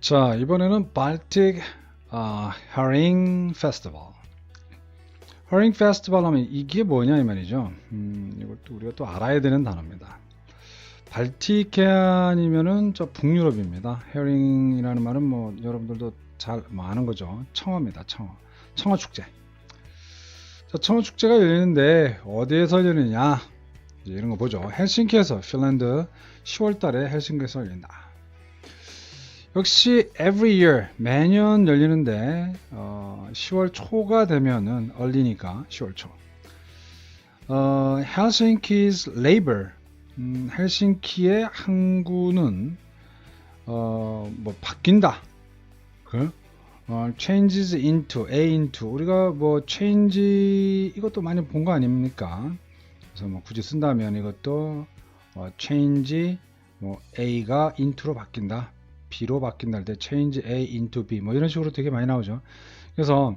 자, 이번에는 발틱 아, 헤링 페스티벌. 헤링 페스티벌 하면 이게 뭐냐 이 말이죠. 음, 이것도 우리가 또 알아야 되는 단어입니다. 발티케안이면은 저 북유럽입니다. 헤링이라는 말은 뭐 여러분들도 잘 뭐 아는 거죠. 청어입니다. 청어. 청어 축제. 자, 청어 축제가 열리는데 어디에서 열리느냐? 이런 거 보죠. 헬싱키에서 핀란드 10월 달에 헬싱키에서 열린다. 역시 every year 매년 열리는데 어, 10월 초가 되면은 얼리니까 10월 초. 어, Helsinki's labor 음, 헬싱키의 항구는 어, 뭐 바뀐다. 그 어, changes into a into 우리가 뭐 change 이것도 많이 본 거 아닙니까? 그래서 뭐 굳이 쓴다면 이것도 어, change 뭐 a가 into로 바뀐다. B로 바뀐다 할 때 change A into B 뭐 이런 식으로 되게 많이 나오죠. 그래서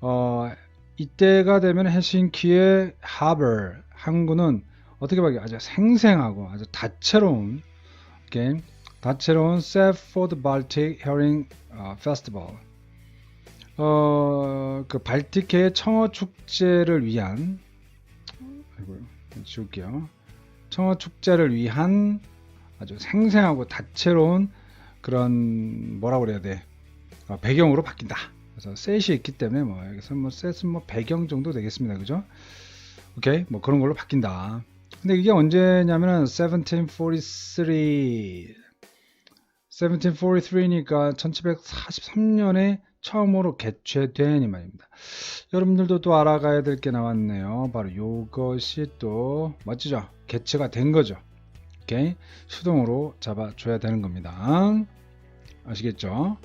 어, 이때가 되면 헬싱키의 하버 항구는 어떻게 봐요? 아주 생생하고 아주 다채로운 게임 다채로운 세포드 발틱 헤링 페스티벌 어, 그 발틱해의 청어 축제를 위한 아이고 지울게요. 청어 축제를 위한 아주 생생하고 다채로운 그런 뭐라고 그래야 돼 어, 배경으로 바뀐다. 그래서 셋이 있기 때문에 뭐 여기서 뭐 셋은 뭐 배경 정도 되겠습니다. 그죠? 오케이 뭐 그런 걸로 바뀐다. 근데 이게 언제냐면은 1743 1743니까 1743년에 처음으로 개최된 이 말입니다. 여러분들도 또 알아가야 될 게 나왔네요. 바로 이것이 또 멋지죠? 개최가 된 거죠. 오케이 수동으로 잡아줘야 되는 겁니다. 아시겠죠?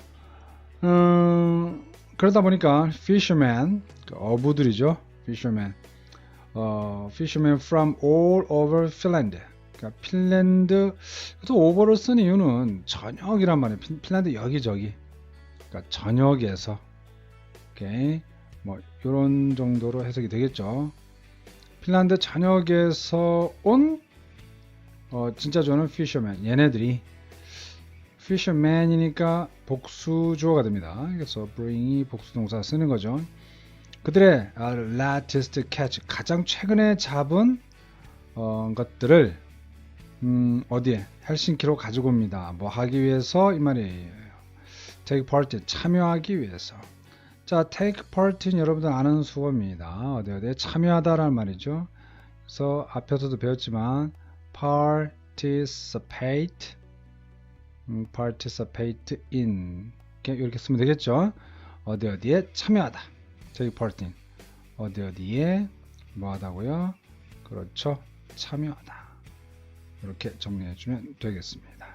음, 그러다 보니까 fisherman 그 어부들이죠. fisherman 어, fishermen from all over Finland. 그러니까 핀란드 또 over를 쓴 이유는 전역이란 말이에요. 핀- 핀란드 여기저기. 그러니까 전역에서 오케이 뭐 이런 정도로 해석이 되겠죠. 핀란드 전역에서 온 어, 진짜 저는 fisherman 얘네들이 fisherman이니까 복수주어가 됩니다. 그래서 bring이 복수동사 쓰는 거죠. 그들의 아, latest catch 가장 최근에 잡은 어, 것들을 음, 어디에 헬싱키로 가지고 옵니다. 뭐 하기 위해서 이 말이에요. take part 참여하기 위해서. 자, take part는 여러분들 아는 수어입니다. 어디 어디에 참여하다라는 말이죠. 그래서 앞에서도 배웠지만 participate 음, participate in 이렇게, 쓰면 되겠죠. 어디 어디에 참여하다. part in 어디 어디에 뭐하다고요? 그렇죠. 참여하다. 이렇게 정리해 주면 되겠습니다.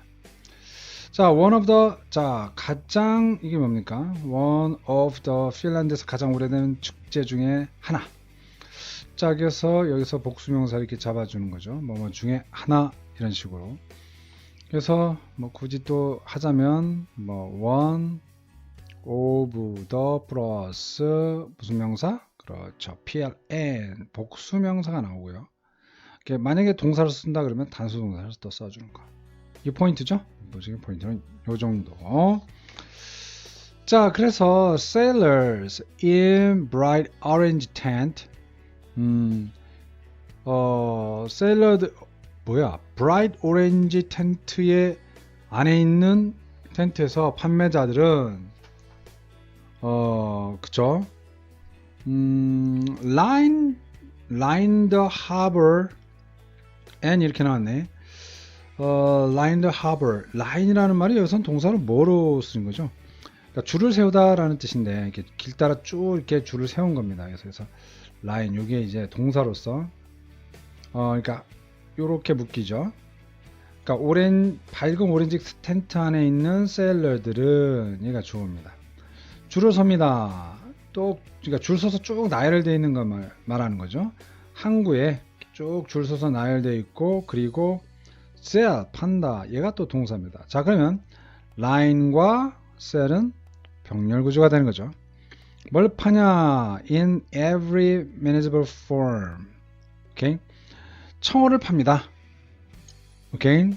자, one of the 자 가장 이게 뭡니까? one of the 핀란드에서 가장 오래된 축제 중에 하나. 자, 그래서 여기서 복수명사 이렇게 잡아주는 거죠. 뭐, 뭐 중에 하나 이런 식으로. 그래서 뭐 굳이 또 하자면 뭐 one of the 플러스 무슨 명사? 그렇죠. pln 복수명사가 나오고요. 만약에 동사를 쓴다 그러면 단수 동사를 또 써주는 거. 이 포인트죠? 뭐지 포인트는 요 정도. 자, 그래서 sailors in bright orange tent. 음, 어, sailor 뭐야? bright orange 텐트의 안에 있는 텐트에서 판매자들은 어, 그죠? 음, line line 이렇게 나왔네. 어, line the harbor. line이라는 말이 여기선 동사를 뭐로 쓰는 거죠? 그러니까 줄을 세우다라는 뜻인데 이렇게 길 따라 쭉 이렇게 줄을 세운 겁니다. 그래서, line 이게 이제 동사로서 어, 그러니까 요렇게 묶이죠. 그러니까 오렌 밝은 오렌지 텐트 안에 있는 셀러들은 얘가 주어입니다. 줄을 섭니다. 또 그러니까 줄 서서 쭉 나열되어 있는 걸 말, 말하는 거죠. 항구에 쭉 줄 서서 나열되어 있고 그리고 sell 판다 얘가 또 동사입니다. 자 그러면 line과 sell은 병렬 구조가 되는 거죠. 뭘 파냐? in every manageable form. 오케이. 청어를 팝니다. 오케이.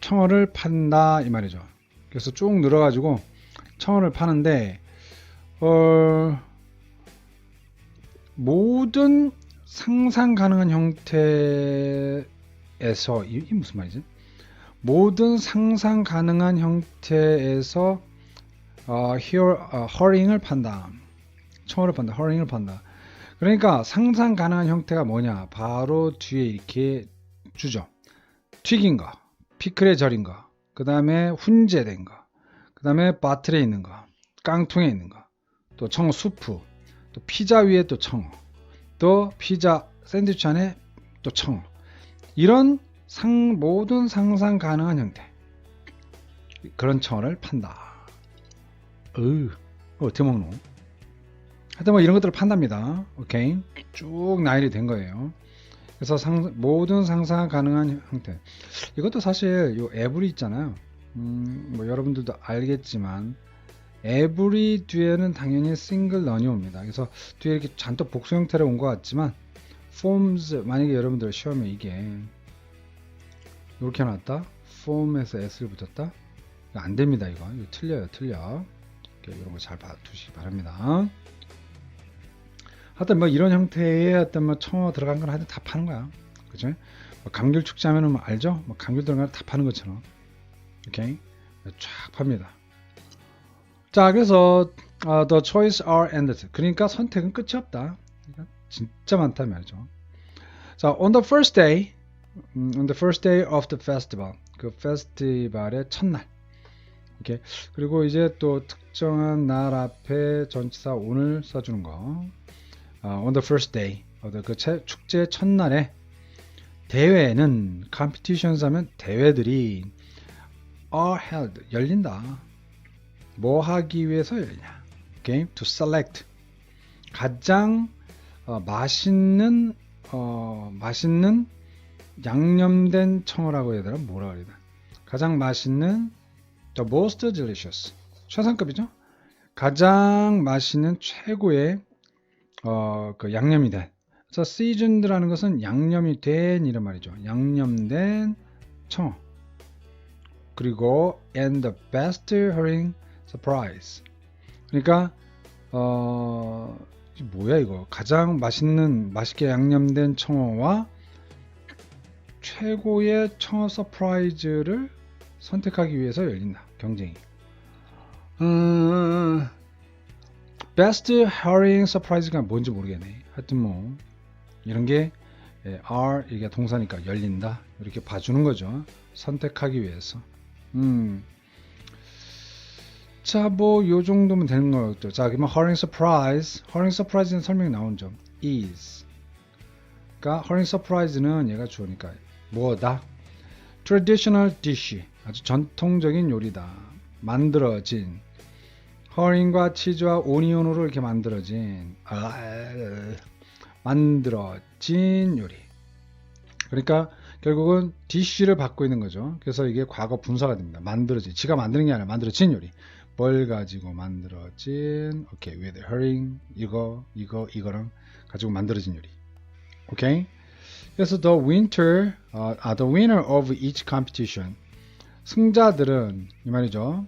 청어를 판다 이 말이죠. 그래서 쭉 늘어가지고 청어를 파는데 어, 모든 상상 가능한 형태에서 이, 이 무슨 말이지? 모든 상상 가능한 형태에서 어, 히어, 어, 허링을 판다. 청어를 판다. 허링을 판다. 그러니까 상상 가능한 형태가 뭐냐? 바로 뒤에 이렇게 주죠. 튀긴 거, 피클에 절인 거, 그 다음에 훈제된 거, 그 다음에 바틀에 있는 거, 깡통에 있는 거, 또 청어 수프, 또 피자 위에 또 청어, 또 피자 샌드위치 안에 또 청어. 이런 상, 모든 상상 가능한 형태. 그런 청어를 판다. 으, 어떻게 먹노? 하여튼 뭐 이런 것들을 판답니다. 오케이. 쭉 나열이 된 거예요. 그래서 상, 모든 상상 가능한 형태. 이것도 사실 요 에브리 있잖아요. 음, 뭐 여러분들도 알겠지만 에브리 뒤에는 당연히 싱글 런이 옵니다. 그래서 뒤에 이렇게 잔뜩 복수 형태로 온 것 같지만 forms 만약에 여러분들 시험에 이게 이렇게 나왔다. form에서 s를 붙였다. 안 됩니다. 이거. 이거 틀려요. 틀려. 이렇게 이런 거 잘 봐두시기 바랍니다. 하여튼 뭐 이런 형태의 어떤 뭐 청어 들어간 건 하여튼 다 파는 거야. 그죠? 뭐 감귤 축제 하면은 뭐 알죠? 뭐 감귤 들어간 거다 파는 것처럼. 오케이? 쫙 팝니다. 자, 그래서 어, the choice are endless. 그러니까 선택은 끝이 없다. 그러니까 진짜 많다 말이죠. 자, on the first day, 음, on the first day of the festival. 그 페스티벌의 첫날. 이렇게 그리고 이제 또 특정한 날 앞에 전치사 오늘 써주는 거. 어, on the first day 그 채- 축제 첫날에 대회는 competitions 하면 대회들이 are held 열린다. 뭐 하기 위해서 열리냐? 오케이, to select 가장 어, 맛있는 어, 맛있는 양념된 청어라고 해야 되나 뭐라 그래야 되나? 가장 맛있는 the most delicious 최상급이죠? 가장 맛있는 최고의 어, 그 양념이 된. 그래서 seasoned라는 것은 양념이 된 이런 말이죠. 양념된 청어. 그리고 and the best herring surprise. 그러니까 어 뭐야 이거 가장 맛있는 맛있게 양념된 청어와 최고의 청어 서프라이즈를 선택하기 위해서 열린다 경쟁이. 음, 베스트 herring surprise가 뭔지 모르겠네. 하여튼 뭐 이런 게 예, are 이게 동사니까 열린다 이렇게 봐주는 거죠. 선택하기 위해서. 음. 자, 뭐, 요 정도면 되는 거죠. 자, 그러면 herring surprise. herring surprise는 설명이 나온 점. is. 그러니까 herring surprise는 얘가 주어니까 뭐다? traditional dish. 아주 전통적인 요리다. 만들어진. 허링과 치즈와 오니온으로 이렇게 만들어진. 아, 만들어진 요리. 그러니까 결국은 dish를 받고 있는 거죠. 그래서 이게 과거 분사가 됩니다. 만들어진. 지가 만드는 게 아니라 만들어진 요리. 뭘 가지고 만들어진 오케이 with herring 이거 이거 이거랑 가지고 만들어진 요리 오케이 그래서 the winter 어, 아, the winner of each competition 승자들은 이 말이죠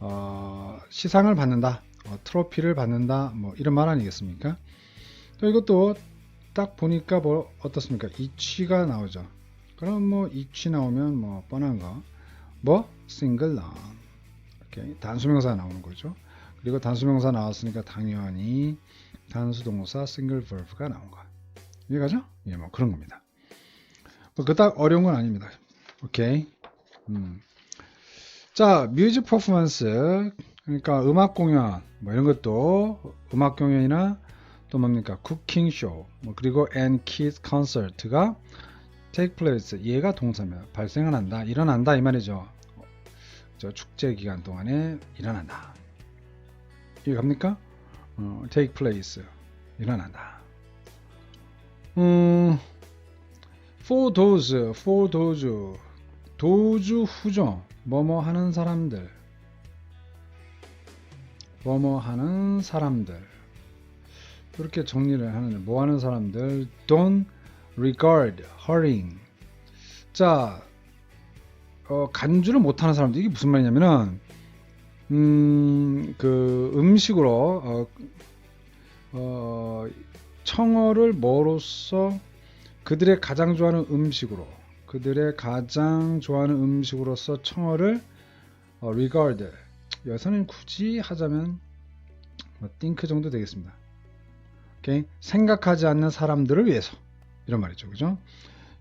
어, 시상을 받는다 어, 트로피를 받는다 뭐 이런 말 아니겠습니까 또 이것도 딱 보니까 뭐 어떻습니까 이치가 나오죠 그럼 뭐 이치 나오면 뭐 뻔한 거뭐 single long 이렇게 단수명사 나오는 거죠. 그리고 단수명사 나왔으니까 당연히 단수동사 싱글 ver브가 나온 거야. 이해가죠? 예, 뭐 그런 겁니다. 뭐 그닥 어려운 건 아닙니다. 오케이. 음. 자, 뮤직 퍼포먼스 그러니까 음악 공연 뭐 이런 것도 음악 공연이나 또 뭡니까 쿠킹 쇼, 뭐 그리고 and kids concert가 take place 얘가 동사면 발생을 한다, 일어난다 이 말이죠. 저 축제 기간 동안에 일어난다. 이해 갑니까? 어, take place 일어난다. 음, for those, for those 도주 후죠. 뭐뭐 하는 사람들. 뭐뭐 하는 사람들. 이렇게 정리를 하는데 뭐 하는 사람들 don't regard hurrying. 자, 어, 간주를 못하는 사람들 이게 무슨 말이냐면은 음, 그 음식으로 어, 어, 청어를 뭐로써 그들의 가장 좋아하는 음식으로 그들의 가장 좋아하는 음식으로서 청어를 어, regard 여기서는 굳이 하자면 뭐 think 정도 되겠습니다. 오케이 생각하지 않는 사람들을 위해서 이런 말이죠, 그죠?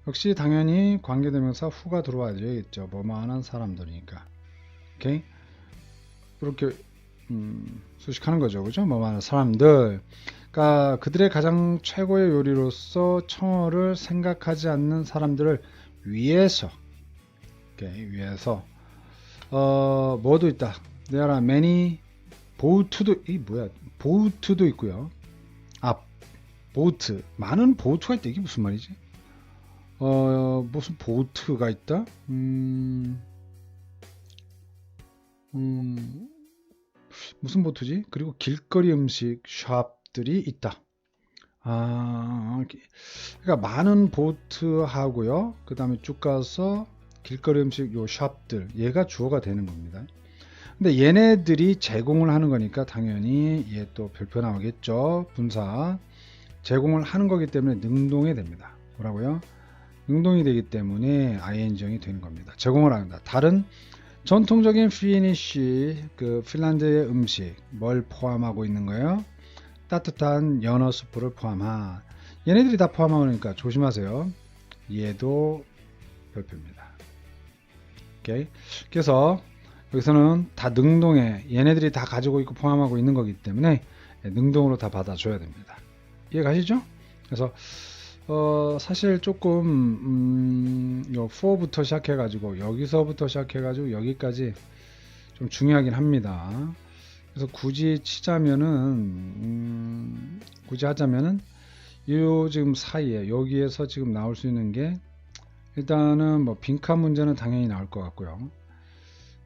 역시 당연히 관계대명사 후가 들어와야겠죠. 뭐뭐하는 사람들이니까. 오케이 이렇게 음, 수식하는 거죠, 그죠? 뭐뭐하는 사람들. 그러니까 그들의 가장 최고의 요리로서 청어를 생각하지 않는 사람들을 위해서, 오케이 위해서 어 뭐도 있다. There are many 보트도 이 뭐야 보트도 있고요. 아 보트 많은 보트가 있다 이게 무슨 말이지? 어 무슨 보트가 있다? 음, 음 무슨 보트지? 그리고 길거리 음식 샵들이 있다. 아 그러니까 많은 보트하고요. 그 다음에 쭉 가서 길거리 음식 요 샵들 얘가 주어가 되는 겁니다. 근데 얘네들이 제공을 하는 거니까 당연히 얘 또 별표 나오겠죠. 분사 제공을 하는 거기 때문에 능동이 됩니다. 뭐라고요? 능동이 되기 때문에 ing형이 되는 겁니다. 제공을 합니다. 다른 전통적인 피니쉬 그 핀란드의 음식 뭘 포함하고 있는 거예요? 따뜻한 연어 수프를 포함한 얘네들이 다 포함하니까 조심하세요. 얘도 별표입니다. 오케이. 그래서 여기서는 다 능동에 얘네들이 다 가지고 있고 포함하고 있는 거기 때문에 능동으로 다 받아줘야 됩니다. 이해 가시죠? 그래서 어, 사실 조금 음, 요 4부터 시작해 가지고 여기서부터 시작해 가지고 여기까지 좀 중요하긴 합니다. 그래서 굳이 치자면은 음, 굳이 하자면은 요 지금 사이에 여기에서 지금 나올 수 있는 게 일단은 뭐 빈칸 문제는 당연히 나올 것 같고요.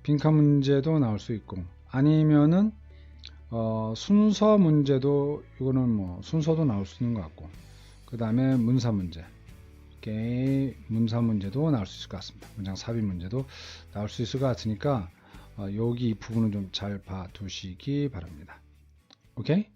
빈칸 문제도 나올 수 있고 아니면은 어, 순서 문제도 이거는 뭐 순서도 나올 수 있는 것 같고 그 다음에 문사 문제 이렇게 문사 문제도 나올 수 있을 것 같습니다. 문장 삽입 문제도 나올 수 있을 것 같으니까 어, 여기 이 부분은 좀 잘 봐두시기 바랍니다. 오케이?